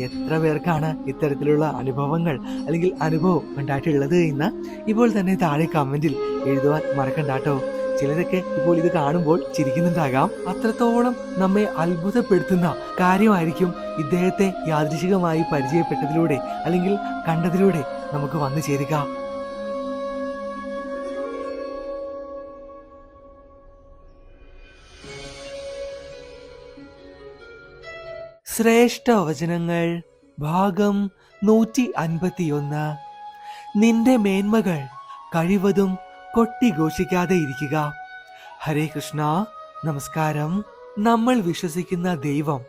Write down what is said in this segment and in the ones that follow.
എത്ര പേർക്കാണ് ഇത്തരത്തിലുള്ള അനുഭവങ്ങൾ അല്ലെങ്കിൽ അനുഭവം ഉണ്ടായിട്ടുള്ളത് എന്ന് ഇപ്പോൾ തന്നെ താഴെ കമന്റിൽ എഴുതുവാൻ മറക്കണ്ടാട്ടോ ചിലരൊക്കെ ഇപ്പോൾ ഇത് കാണുമ്പോൾ ചിരിക്കുന്നുണ്ടാകാം. അത്രത്തോളം നമ്മെ അത്ഭുതപ്പെടുത്തുന്ന കാര്യമായിരിക്കും ഇദ്ദേഹത്തെ യാദൃശികമായി പരിചയപ്പെട്ടതിലൂടെ അല്ലെങ്കിൽ കണ്ടതിലൂടെ നമുക്ക് വന്നു ചേരുക. ശ്രേഷ്ഠ വചനങ്ങൾ ഭാഗം നൂറ്റി അൻപത്തിയൊന്ന് നിന്റെ മേന്മകൾ കഴിവതും കൊട്ടിഘോഷിക്കാതെ ഇരിക്കുക. ഹരേ കൃഷ്ണ നമസ്കാരം. നമ്മൾ വിശ്വസിക്കുന്ന ദൈവം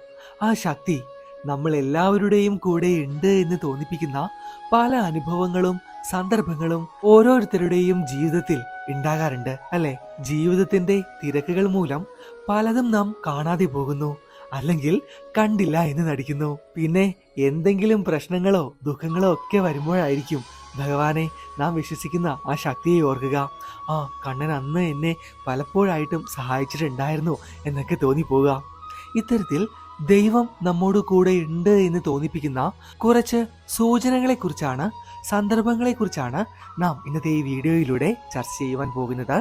ആ ശക്തി നമ്മൾ എല്ലാവരുടെയും കൂടെ ഉണ്ട് എന്ന് തോന്നിപ്പിക്കുന്ന പല അനുഭവങ്ങളും സന്ദർഭങ്ങളും ഓരോരുത്തരുടെയും ജീവിതത്തിൽ ഉണ്ടാകാറുണ്ട് അല്ലെ? ജീവിതത്തിന്റെ തിരക്കുകൾ മൂലം പലതും നാം കാണാതെ പോകുന്നു. അല്ലെങ്കിൽ കണ്ടില്ല എന്ന് നടിക്കുന്നു. പിന്നെ എന്തെങ്കിലും പ്രശ്നങ്ങളോ ദുഃഖങ്ങളോ ഒക്കെ വരുമ്പോഴായിരിക്കും ഭഗവാനെ നാം വിശ്വസിക്കുന്ന ആ ശക്തിയെ ഓർക്കുക. ആ കണ്ണൻ അന്ന് എന്നെ പലപ്പോഴായിട്ടും സഹായിച്ചിട്ടുണ്ടായിരുന്നു എന്നൊക്കെ തോന്നിപ്പോവുക. ഇത്തരത്തിൽ ദൈവം നമ്മോട് കൂടെ ഉണ്ട് എന്ന് തോന്നിപ്പിക്കുന്ന കുറച്ച് സൂചനകളെ കുറിച്ചാണ് സന്ദർഭങ്ങളെ കുറിച്ചാണ് നാം ഇന്നത്തെ ഈ വീഡിയോയിലൂടെ ചർച്ച ചെയ്യുവാൻ പോകുന്നത്.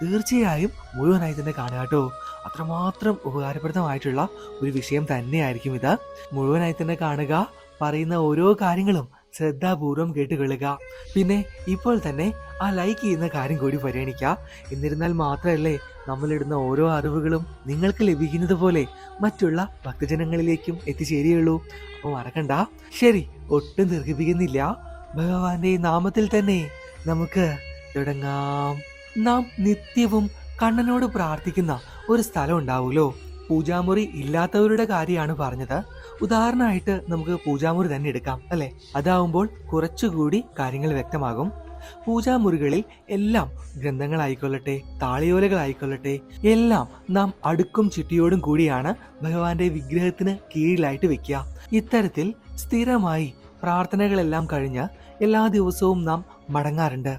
തീർച്ചയായും മുഴുവനായി തന്നെ കാണുക കേട്ടോ. അത്രമാത്രം ഉപകാരപ്രദമായിട്ടുള്ള ഒരു വിഷയം തന്നെയായിരിക്കും ഇത്. മുഴുവനായി തന്നെ കാണുക പറയുന്ന ഓരോ കാര്യങ്ങളും ശ്രദ്ധാപൂർവം കേട്ടുകൊള്ളുക. പിന്നെ ഇപ്പോൾ തന്നെ ആ ലൈക്ക് ചെയ്യുന്ന കാര്യം കൂടി പരിഗണിക്കുക. എന്നിരുന്നാൽ മാത്രമല്ലേ നമ്മളിടുന്ന ഓരോ അറിവുകളും നിങ്ങൾക്ക് ലഭിക്കുന്നത് പോലെ മറ്റുള്ള ഭക്തജനങ്ങളിലേക്കും എത്തിച്ചേരുകയുള്ളൂ. അപ്പോൾ മറക്കണ്ട. ശരി ഒട്ടും ദീർഘിപ്പിക്കുന്നില്ല. ഭഗവാന്റെ നാമത്തിൽ തന്നെ നമുക്ക് തുടങ്ങാം. നാം നിത്യവും കണ്ണനോട് പ്രാർത്ഥിക്കുന്ന ഒരു സ്ഥലം ഉണ്ടാവുമല്ലോ. പൂജാമുറി ഇല്ലാത്തവരുടെ കാര്യമാണ് പറഞ്ഞത്. ഉദാഹരണമായിട്ട് നമുക്ക് പൂജാമുറി തന്നെ എടുക്കാം അല്ലെ? അതാവുമ്പോൾ കുറച്ചുകൂടി കാര്യങ്ങൾ വ്യക്തമാകും. പൂജാമുറികളിൽ എല്ലാം ഗ്രന്ഥങ്ങളായിക്കൊള്ളട്ടെ താളിയോലകളായിക്കൊള്ളട്ടെ എല്ലാം നാം അടുക്കും ചിട്ടിയോടും കൂടിയാണ് ഭഗവാന്റെ വിഗ്രഹത്തിന് കീഴിലായിട്ട് വെക്കുക. ഇത്തരത്തിൽ സ്ഥിരമായി പ്രാർത്ഥനകളെല്ലാം കഴിഞ്ഞ് എല്ലാ ദിവസവും നാം മടങ്ങാറുണ്ട്.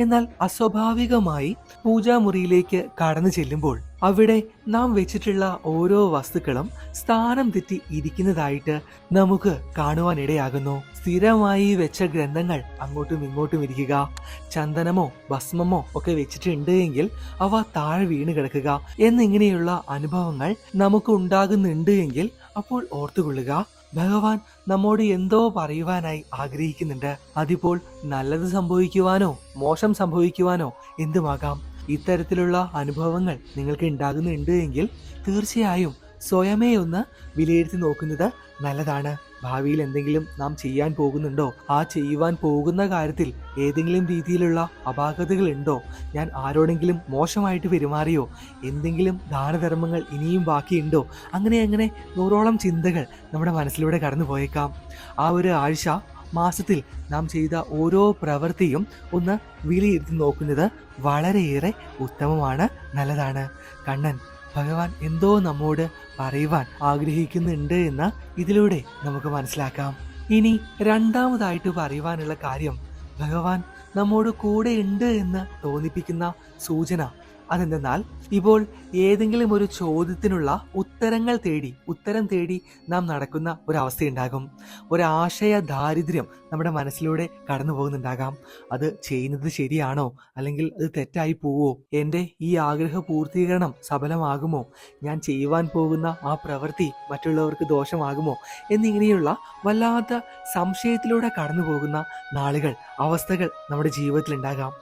എന്നാൽ അസ്വാഭാവികമായി പൂജാമുറിയിലേക്ക് കടന്നു ചെല്ലുമ്പോൾ അവിടെ നാം വെച്ചിട്ടുള്ള ഓരോ വസ്തുക്കളും സ്ഥാനം തെറ്റി ഇരിക്കുന്നതായിട്ട് നമുക്ക് കാണുവാനിടയാകുന്നു. സ്ഥിരമായി വെച്ച ഗ്രന്ഥങ്ങൾ അങ്ങോട്ടും ഇങ്ങോട്ടും ഇരിക്കുക ചന്ദനമോ ഭസ്മമോ ഒക്കെ വെച്ചിട്ടുണ്ട് എങ്കിൽ അവ താഴെ വീണ് കിടക്കുക എന്നിങ്ങനെയുള്ള അനുഭവങ്ങൾ നമുക്ക് ഉണ്ടാകുന്നുണ്ട് എങ്കിൽ അപ്പോൾ ഓർത്തുകൊള്ളുക. ഭഗവാൻ നമ്മോട് എന്തോ പറയുവാനായി ആഗ്രഹിക്കുന്നുണ്ട്. അതിപ്പോൾ നല്ലത് സംഭവിക്കുവാനോ മോശം സംഭവിക്കുവാനോ എന്തുമാകാം? ഇത്തരത്തിലുള്ള അനുഭവങ്ങൾ നിങ്ങൾക്ക് ഉണ്ടാകുന്നുണ്ട് എങ്കിൽ തീർച്ചയായും സ്വയമേ ഒന്ന് വിലയിരുത്തി നോക്കുന്നത് നല്ലതാണ്. ഭാവിയിൽ എന്തെങ്കിലും നാം ചെയ്യാൻ പോകുന്നുണ്ടോ? ആ ചെയ്യുവാൻ പോകുന്ന കാര്യത്തിൽ ഏതെങ്കിലും രീതിയിലുള്ള അപാകതകൾ ഉണ്ടോ ഞാൻ ആരോടെങ്കിലും മോശമായിട്ട് പെരുമാറിയോ? എന്തെങ്കിലും ദാനധർമ്മങ്ങൾ ഇനിയും ബാക്കിയുണ്ടോ? അങ്ങനെ അങ്ങനെ നൂറോളം ചിന്തകൾ നമ്മുടെ മനസ്സിലൂടെ കടന്നു പോയേക്കാം. ആ ഒരു ആഴ്ച മാസത്തിൽ നാം ചെയ്ത ഓരോ പ്രവൃത്തിയും ഒന്ന് വിലയിരുത്തി നോക്കുന്നത് വളരെയേറെ ഉത്തമമാണ് നല്ലതാണ്. കണ്ണൻ ഭഗവാൻ എന്തോ നമ്മോട് പറയുവാൻ ആഗ്രഹിക്കുന്നുണ്ട് എന്ന് ഇതിലൂടെ നമുക്ക് മനസ്സിലാക്കാം. ഇനി രണ്ടാമതായിട്ട് പറയുവാനുള്ള കാര്യം ഭഗവാൻ നമ്മോട് കൂടെ ഉണ്ട് എന്ന് തോന്നിപ്പിക്കുന്ന സൂചന അതെന്തെന്നാൽ ഇപ്പോൾ ഏതെങ്കിലും ഒരു ചോദ്യത്തിനുള്ള ഉത്തരങ്ങൾ തേടി ഉത്തരം തേടി നാം നടക്കുന്ന ഒരവസ്ഥയുണ്ടാകും. ഒരാശയ ദാരിദ്ര്യം നമ്മുടെ മനസ്സിലൂടെ കടന്നു പോകുന്നുണ്ടാകാം. അത് ചെയ്യുന്നത് ശരിയാണോ? അല്ലെങ്കിൽ അത് തെറ്റായി പോവോ? എന്റെ ഈ ആഗ്രഹ പൂർത്തീകരണം സഫലമാകുമോ? ഞാൻ ചെയ്യുവാൻ പോകുന്ന ആ പ്രവൃത്തി മറ്റുള്ളവർക്ക് ദോഷമാകുമോ? എന്നിങ്ങനെയുള്ള വല്ലാത്ത സംശയത്തിലൂടെ കടന്നു പോകുന്ന നാളുകൾ അവസ്ഥകൾ നമ്മുടെ ജീവിതത്തിൽ ഉണ്ടാകാം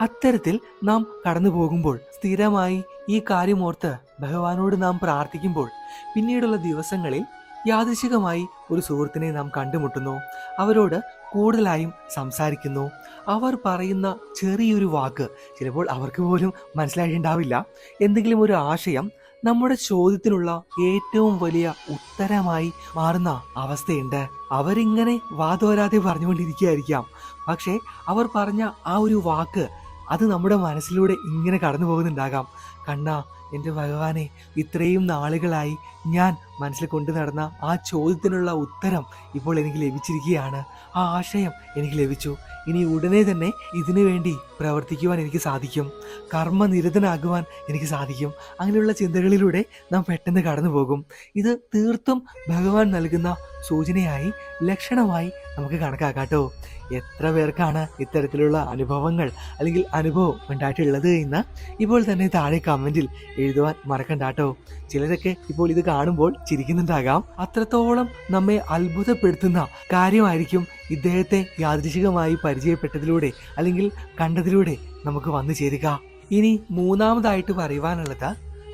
അത്തരത്തിൽ നാം കടന്നു പോകുമ്പോൾ സ്ഥിരമായി ഈ കാര്യമോർത്ത് ഭഗവാനോട് നാം പ്രാർത്ഥിക്കുമ്പോൾ പിന്നീടുള്ള ദിവസങ്ങളിൽ യാദൃശികമായി ഒരു സുഹൃത്തിനെ നാം കണ്ടുമുട്ടുന്നു. അവരോട് കൂടുതലായും സംസാരിക്കുന്നു. അവർ പറയുന്ന ചെറിയൊരു വാക്ക് ചിലപ്പോൾ അവർക്ക് പോലും മനസ്സിലായിട്ടുണ്ടാവില്ല. എന്തെങ്കിലും ഒരു ആശയം നമ്മുടെ ചോദ്യത്തിനുള്ള ഏറ്റവും വലിയ ഉത്തരമായി മാറുന്ന അവസ്ഥയുണ്ട്. അവരിങ്ങനെ വാതോരാതെ പറഞ്ഞുകൊണ്ടിരിക്കുകയായിരിക്കാം. പക്ഷേ അവർ പറഞ്ഞ ആ ഒരു വാക്ക് അത് നമ്മുടെ മനസ്സിലൂടെ ഇങ്ങനെ കടന്നു പോകുന്നുണ്ടാകാം കണ്ണ എന്റെ ഭഗവാനെ ഇത്രയും നാളുകളായി ഞാൻ മനസ്സിൽ കൊണ്ടു നടന്ന ആ ചോദ്യത്തിനുള്ള ഉത്തരം ഇപ്പോൾ എനിക്ക് ലഭിച്ചിരിക്കുകയാണ്. ആ ആശയം എനിക്ക് ലഭിച്ചു. ഇനി ഉടനെ തന്നെ ഇതിനു വേണ്ടി പ്രവർത്തിക്കുവാൻ എനിക്ക് സാധിക്കും. കർമ്മനിരതനാകുവാൻ എനിക്ക് സാധിക്കും. അങ്ങനെയുള്ള ചിന്തകളിലൂടെ നാം പെട്ടെന്ന് കടന്നു പോകും ഇത് തീർത്തും ഭഗവാൻ നൽകുന്ന സൂചനയായി ലക്ഷണമായി നമുക്ക് കണക്കാക്കാട്ടോ. എത്ര പേർക്കാണ് ഇത്തരത്തിലുള്ള അനുഭവങ്ങൾ അല്ലെങ്കിൽ അനുഭവം ഉണ്ടായിട്ടുള്ളത് എന്ന് ഇപ്പോൾ തന്നെ താഴെ കമന്റിൽ എഴുതുവാൻ മറക്കണ്ടാട്ടോ ചിലരൊക്കെ ഇപ്പോൾ ഇത് കാണുമ്പോൾ ചിരിക്കുന്നുണ്ടാകാം. അത്രത്തോളം നമ്മെ അത്ഭുതപ്പെടുത്തുന്ന കാര്യമായിരിക്കും ഇദ്ദേഹത്തെ യാദൃശികമായി പരിചയപ്പെട്ടതിലൂടെ അല്ലെങ്കിൽ കണ്ടതിലൂടെ നമുക്ക് വന്നു ചേരുക. ഇനി മൂന്നാമതായിട്ട് പറയുവാനുള്ളത്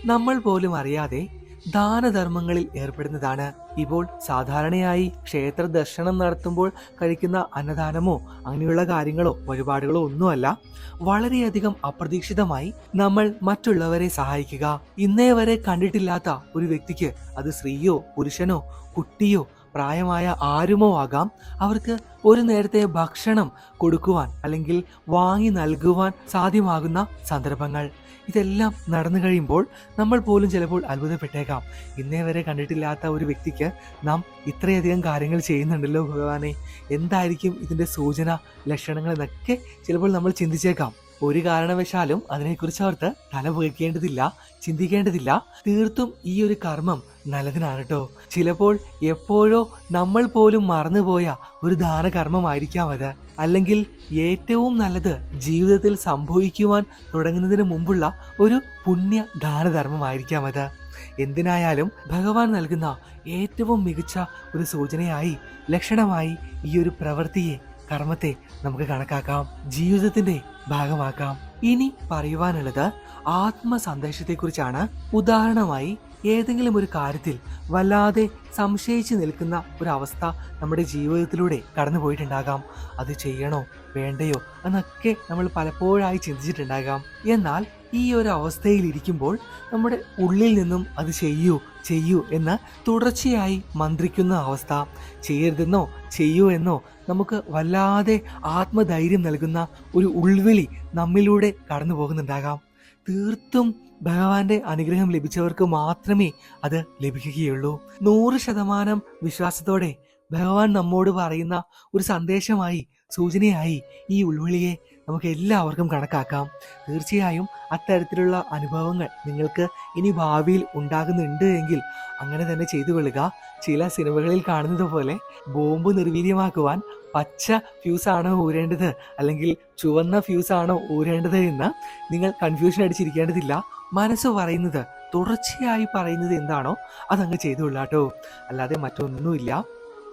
നമ്മൾ പോലും അറിയാതെ ദാനധർമ്മങ്ങളിൽ ഏർപ്പെടുന്നതാണ്. ഇപ്പോൾ സാധാരണയായി ക്ഷേത്ര ദർശനം നടത്തുമ്പോൾ കഴിക്കുന്ന അന്നദാനമോ അങ്ങനെയുള്ള കാര്യങ്ങളോ വഴിപാടുകളോ ഒന്നുമല്ല. വളരെയധികം അപ്രതീക്ഷിതമായി നമ്മൾ മറ്റുള്ളവരെ സഹായിക്കുക. ഇന്നേ വരെ കണ്ടിട്ടില്ലാത്ത ഒരു വ്യക്തിക്ക് അത് സ്ത്രീയോ പുരുഷനോ കുട്ടിയോ പ്രായമായ ആരുമോ ആകാം അവർക്ക് ഒരു നേരത്തെ ഭക്ഷണം കൊടുക്കുവാൻ അല്ലെങ്കിൽ വാങ്ങി നൽകുവാൻ സാധ്യമാകുന്ന സന്ദർഭങ്ങൾ. ഇതെല്ലാം നടന്നു കഴിയുമ്പോൾ നമ്മൾ പോലും ചിലപ്പോൾ അത്ഭുതപ്പെട്ടേക്കാം. ഇന്നേ വരെ കണ്ടിട്ടില്ലാത്ത ഒരു വ്യക്തിക്ക് നാം ഇത്രയധികം കാര്യങ്ങൾ ചെയ്യുന്നുണ്ടല്ലോ ഭഗവാനെ. എന്തായിരിക്കും ഇതിന്റെ സൂചന ലക്ഷണങ്ങൾ എന്നൊക്കെ ചിലപ്പോൾ നമ്മൾ ചിന്തിച്ചേക്കാം. ഒരു കാരണവശാലും അതിനെക്കുറിച്ച് അവർക്ക് തല പുകയ്ക്കേണ്ടതില്ല ചിന്തിക്കേണ്ടതില്ല. തീർത്തും ഈ ഒരു കർമ്മം നല്ലതിനാണ് ചിലപ്പോൾ എപ്പോഴോ നമ്മൾ പോലും മറന്നുപോയ ഒരു ദാനകർമ്മമായിരിക്കാം അത്. അല്ലെങ്കിൽ ഏറ്റവും നല്ലത് ജീവിതത്തിൽ സംഭവിക്കുവാൻ തുടങ്ങുന്നതിന് മുമ്പുള്ള ഒരു പുണ്യ ദാനധർമ്മമായിരിക്കാം അത്. എന്തിനായാലും ഭഗവാൻ നൽകുന്ന ഏറ്റവും മികച്ച ഒരു സൂചനയായി ലക്ഷണമായി ഈ ഒരു പ്രവൃത്തിയെ കർമ്മത്തെ നമുക്ക് കണക്കാക്കാം. ജീവിതത്തിന്റെ ഭാഗമാക്കാം. ഇനി പറയുവാനുള്ളത് ആത്മസന്ദേശത്തെക്കുറിച്ചാണ് ഉദാഹരണമായി ഏതെങ്കിലും ഒരു കാര്യത്തിൽ വല്ലാതെ സംശയിച്ചു നിൽക്കുന്ന ഒരു അവസ്ഥ നമ്മുടെ ജീവിതത്തിലൂടെ കടന്നു പോയിട്ടുണ്ടാകാം അത് ചെയ്യണോ വേണ്ടയോ എന്നൊക്കെ നമ്മൾ പലപ്പോഴായി ചിന്തിച്ചിട്ടുണ്ടാകാം. എന്നാൽ ഈ ഒരു അവസ്ഥയിൽ ഇരിക്കുമ്പോൾ നമ്മുടെ ഉള്ളിൽ നിന്നും അത് ചെയ്യൂ ചെയ്യൂ എന്ന് തുടർച്ചയായി മന്ത്രിക്കുന്ന അവസ്ഥ ചെയ്യരുതെന്നോ ചെയ്യൂ എന്നോ നമുക്ക് വല്ലാതെ ആത്മധൈര്യം നൽകുന്ന ഒരു ഉൾവിളി നമ്മിലൂടെ കടന്നു പോകുന്നുണ്ടാകാം തീർത്തും ഭഗവാന്റെ അനുഗ്രഹം ലഭിച്ചവർക്ക് മാത്രമേ അത് ലഭിക്കുകയുള്ളൂ. നൂറ് ശതമാനം വിശ്വാസത്തോടെ ഭഗവാൻ നമ്മോട് പറയുന്ന ഒരു സന്ദേശമായി സൂചനയായി ഈ ഉൾവിളിയെ നമുക്ക് എല്ലാവർക്കും കണക്കാക്കാം. തീർച്ചയായും അത്തരത്തിലുള്ള അനുഭവങ്ങൾ നിങ്ങൾക്ക് ഇനി ഭാവിയിൽ ഉണ്ടാകുന്നുണ്ട് എങ്കിൽ അങ്ങനെ തന്നെ ചെയ്തു കൊള്ളുക ചില സിനിമകളിൽ കാണുന്നത് പോലെ ബോംബ് നിർവീര്യമാക്കുവാൻ പച്ച ഫ്യൂസാണോ ഊരേണ്ടത്? അല്ലെങ്കിൽ ചുവന്ന ഫ്യൂസാണോ ഊരേണ്ടത് എന്ന് നിങ്ങൾ കൺഫ്യൂഷൻ അടിച്ചിരിക്കേണ്ടതില്ല. മനസ്സ് പറയുന്നത് തുടർച്ചയായി പറയുന്നത് എന്താണോ അതങ്ങ് ചെയ്തുകൊള്ളാട്ടോ. അല്ലാതെ മറ്റൊന്നുമില്ല.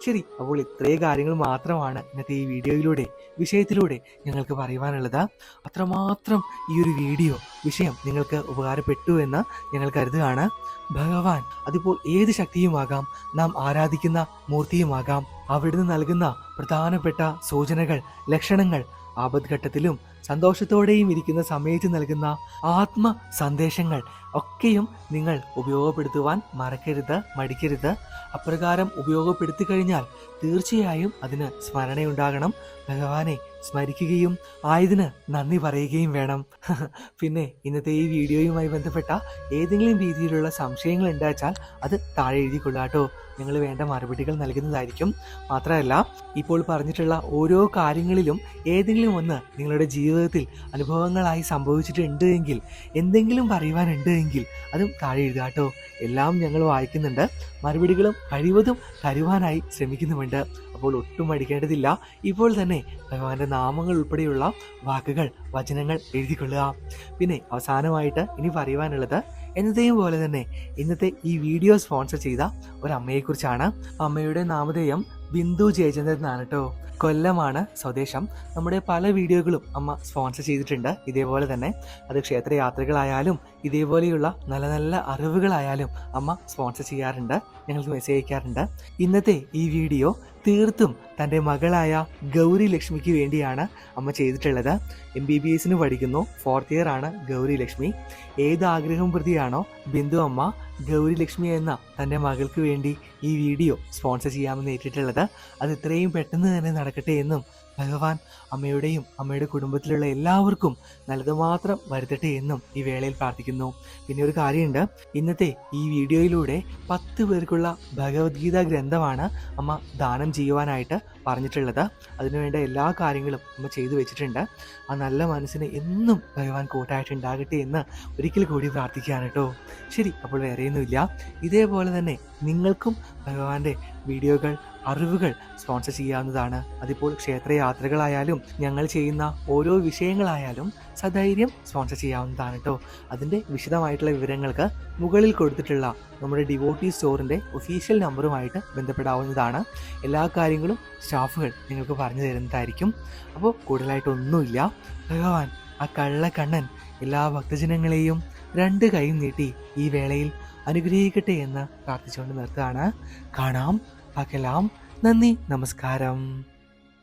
ശരി അപ്പോൾ ഇത്രയും കാര്യങ്ങൾ മാത്രമാണ് ഇന്നത്തെ ഈ വീഡിയോയിലൂടെ വിഷയത്തിലൂടെ ഞങ്ങൾക്ക് പറയുവാനുള്ളത്. അത്രമാത്രം ഈ ഒരു വീഡിയോ വിഷയം നിങ്ങൾക്ക് ഉപകാരപ്പെട്ടു എന്ന് ഞങ്ങൾ കരുതുകയാണ്. ഭഗവാൻ അതിപ്പോൾ ഏത് ശക്തിയുമാകാം? നാം ആരാധിക്കുന്ന മൂർത്തിയുമാകാം? അവിടുന്ന് നൽകുന്ന പ്രധാനപ്പെട്ട സൂചനകൾ ലക്ഷണങ്ങൾ ആപത്ഘട്ടത്തിലും സന്തോഷത്തോടെയും ഇരിക്കുന്ന സമയത്ത് നൽകുന്ന ആത്മ സന്ദേശങ്ങൾ ഒക്കെയും നിങ്ങൾ ഉപയോഗപ്പെടുത്തുവാൻ മറക്കരുത് മടിക്കരുത്. അപ്രകാരം ഉപയോഗപ്പെടുത്തി കഴിഞ്ഞാൽ തീർച്ചയായും അതിന് സ്മരണയുണ്ടാകണം. ഭഗവാനെ സ്മരിക്കുകയും ആയതിന് നന്ദി പറയുകയും വേണം. പിന്നെ ഇന്നത്തെ ഈ വീഡിയോയുമായി ബന്ധപ്പെട്ട ഏതെങ്കിലും രീതിയിലുള്ള സംശയങ്ങൾ ഉണ്ടാച്ചാൽ അത് താഴെ എഴുതിക്കൊള്ളാട്ടോ. നിങ്ങൾ വേണ്ട മറുപടികൾ നൽകുന്നതായിരിക്കും. മാത്രമല്ല ഇപ്പോൾ പറഞ്ഞിട്ടുള്ള ഓരോ കാര്യങ്ങളിലും ഏതെങ്കിലും ഒന്ന് നിങ്ങളുടെ ജീവിതത്തിൽ അനുഭവങ്ങളായി സംഭവിച്ചിട്ടുണ്ട് എങ്കിൽ എന്തെങ്കിലും പറയുവാനുണ്ട് എങ്കിൽ അതും താഴെ എഴുതുക കേട്ടോ. എല്ലാം ഞങ്ങൾ വായിക്കുന്നുണ്ട്. മറുപടികളും കഴിവതും തരുവാനായി ശ്രമിക്കുന്നുമുണ്ട്. അപ്പോൾ ഒട്ടും മടിക്കേണ്ടതില്ല. ഇപ്പോൾ തന്നെ ഭഗവാന്റെ നാമങ്ങൾ ഉൾപ്പെടെയുള്ള വാക്കുകൾ വചനങ്ങൾ എഴുതിക്കൊള്ളുക. പിന്നെ അവസാനമായിട്ട് ഇനി പറയുവാനുള്ളത് എന്നത്തെയും പോലെ തന്നെ ഇന്നത്തെ ഈ വീഡിയോ സ്പോൺസർ ചെയ്ത ഒരു അമ്മയെക്കുറിച്ചാണ് അമ്മയുടെ നാമധേയം ബിന്ദു ജയചന്ദ്രൻ എന്നാണ് കേട്ടോ കൊല്ലമാണ് സ്വദേശം. നമ്മുടെ പല വീഡിയോകളും അമ്മ സ്പോൺസർ ചെയ്തിട്ടുണ്ട്. ഇതേപോലെ തന്നെ അത് ക്ഷേത്രയാത്രകളായാലും ഇതേപോലെയുള്ള നല്ല നല്ല അറിവുകളായാലും അമ്മ സ്പോൺസർ ചെയ്യാറുണ്ട്. ഞങ്ങൾക്ക് മെസ്സേജ് അയക്കാറുണ്ട്. ഇന്നത്തെ ഈ വീഡിയോ തീർത്തും തന്റെ മകളായ ഗൗരി ലക്ഷ്മിക്ക് വേണ്ടിയാണ് അമ്മ ചെയ്തിട്ടുള്ളത്. എം ബി ബി എസിന് പഠിക്കുന്നു. ഫോർത്ത് ഇയർ ആണ് ഗൗരി ലക്ഷ്മി. ഏത് ആഗ്രഹം പ്രതിയാണോ ബിന്ദു അമ്മ ഗൗരി ലക്ഷ്മി എന്ന തന്റെ മകൾക്ക് വേണ്ടി ഈ വീഡിയോ സ്പോൺസർ ചെയ്യാമെന്ന് ഏറ്റിട്ടുള്ളത്. അത് ഇത്രയും പെട്ടെന്ന് തന്നെ നടക്കട്ടെ എന്നും ഭഗവാൻ അമ്മയുടെയും അമ്മയുടെ കുടുംബത്തിലുള്ള എല്ലാവർക്കും നല്ലത് മാത്രം വരുത്തട്ടെ എന്നും ഈ വേളയിൽ പ്രാർത്ഥിക്കുന്നു. പിന്നെ ഒരു കാര്യമുണ്ട്. ഇന്നത്തെ ഈ വീഡിയോയിലൂടെ പത്ത് പേർക്കുള്ള ഭഗവത്ഗീത ഗ്രന്ഥമാണ് അമ്മ ദാനം ചെയ്യുവാനായിട്ട് പറഞ്ഞിട്ടുള്ളത്. അതിനുവേണ്ട എല്ലാ കാര്യങ്ങളും അമ്മ ചെയ്തു വെച്ചിട്ടുണ്ട്. ആ നല്ല മനസ്സിനെ എന്നും ഭഗവാൻ കൂട്ടായിട്ടുണ്ടാകട്ടെ എന്ന് ഒരിക്കൽ കൂടി പ്രാർത്ഥിക്കുകയാണ് കേട്ടോ. ശരി അപ്പോൾ വേറെയൊന്നുമില്ല. ഇതേപോലെ തന്നെ നിങ്ങൾക്കും ഭഗവാന്റെ വീഡിയോകൾ അറിവുകൾ സ്പോൺസർ ചെയ്യാവുന്നതാണ്. അതിപ്പോൾ ക്ഷേത്രയാത്രകളായാലും ഞങ്ങൾ ചെയ്യുന്ന ഓരോ വിഷയങ്ങളായാലും സധൈര്യം സ്പോൺസർ ചെയ്യാവുന്നതാണ് കേട്ടോ അതിന്റെ വിശദമായിട്ടുള്ള വിവരങ്ങൾക്ക് മുകളിൽ കൊടുത്തിട്ടുള്ള നമ്മുടെ ഡിവോട്ടി സ്റ്റോറിന്റെ ഒഫീഷ്യൽ നമ്പറുമായിട്ട് ബന്ധപ്പെടാവുന്നതാണ്. എല്ലാ കാര്യങ്ങളും സ്റ്റാഫുകൾ നിങ്ങൾക്ക് പറഞ്ഞു തരുന്നതായിരിക്കും. അപ്പോൾ കൂടുതലായിട്ടൊന്നുമില്ല. ഭഗവാൻ ആ കള്ളക്കണ്ണൻ എല്ലാ ഭക്തജനങ്ങളെയും രണ്ട് കൈയും നീട്ടി ഈ വേളയിൽ അനുഗ്രഹിക്കട്ടെ എന്ന് പ്രാർത്ഥിച്ചുകൊണ്ട് നിർത്തുകയാണ്. കാണാം പകലാം. നന്ദി നമസ്കാരം.